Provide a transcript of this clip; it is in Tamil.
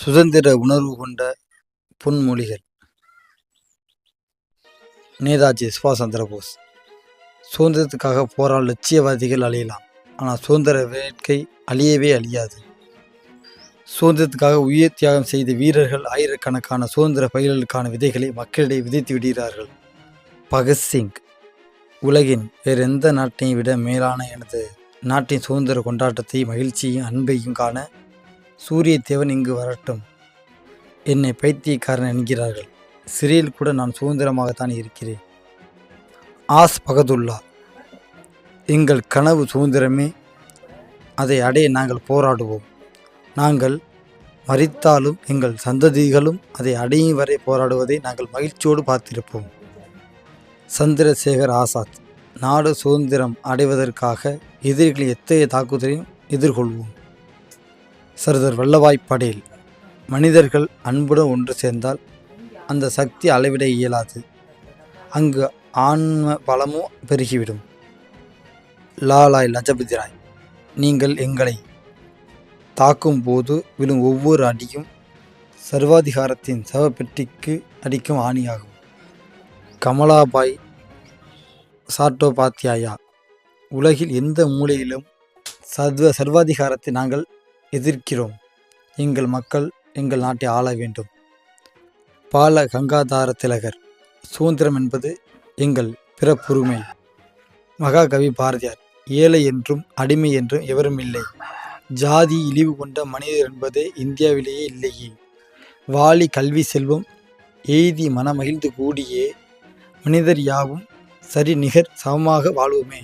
சுதந்திர உணர்வு கொண்ட பொன்மொழிகள். நேதாஜி சுபாஷ் சந்திர போஸ். சுதந்திரத்துக்காக போராட லட்சியவாதிகள் அழியலாம். ஆனால் சுதந்திர வேட்கை அழியவே அழியாது. சுதந்திரத்துக்காக உயிர் தியாகம் செய்த வீரர்கள் ஆயிரக்கணக்கான சுதந்திர பயிர்களுக்கான விதைகளை மக்களிடையே விதைத்து விடுகிறார்கள். பகத்சிங் உலகின் வேறு எந்த நாட்டையும் விட மேலான எனது நாட்டின் சுதந்திர கொண்டாட்டத்தையும் மகிழ்ச்சியும் அன்பையும் காண சூரிய தேவன் இங்கு வரட்டும். என்னை பைத்தியக்காரன் என்கிறார்கள். சிறையில் கூட நான் சுதந்திரமாகத்தான் இருக்கிறேன். ஆஸ் பகதுல்லா எங்கள் கனவு சுதந்திரமே அதை அடைய நாங்கள் போராடுவோம். நாங்கள் மறித்தாலும் எங்கள் சந்ததிகளும் அதை அடையும் வரை போராடுவதை நாங்கள் மகிழ்ச்சியோடு பார்த்திருப்போம். சந்திரசேகர் ஆசாத் நாடு சுதந்திரம் அடைவதற்காக எதிரிகளின் எத்தகைய தாக்குதலையும் எதிர்கொள்வோம். சர்தார் வல்லபாய் படேல் மனிதர்கள் அன்புடன் ஒன்று சேர்ந்தால் அந்த சக்தி அளவிட இயலாது. அங்கு ஆன்ம பலமும் பெருகிவிடும். லாலாய் லஜபதி ராய் நீங்கள் எங்களை தாக்கும் போது விழும் ஒவ்வொரு அடியும் சர்வாதிகாரத்தின் சவப்பெட்டிக்கு அடிக்கும் ஆணியாகும். கமலாபாய் சாட்டோபாத்தியாயா உலகில் எந்த மூலையிலும் சர்வ சர்வாதிகாரத்தை நாங்கள் எதிர்க்கிறோம். எங்கள் மக்கள் எங்கள் நாட்டை ஆள வேண்டும். பால கங்காதார திலகர் சுதந்திரம் என்பது எங்கள் பிறப்புரிமை. மகாகவி பாரதியார் ஏழை என்றும் அடிமை என்றும் எவரும் இல்லை. ஜாதி இழிவு கொண்ட மனிதர் என்பதே இந்தியாவிலேயே இல்லையே. வாலி கல்வி செல்வம் எய்தி மனமகிழ்ந்து கூடியே. மனிதர் யாவும் சரி நிகர் சமமாக வாழ்வோமே.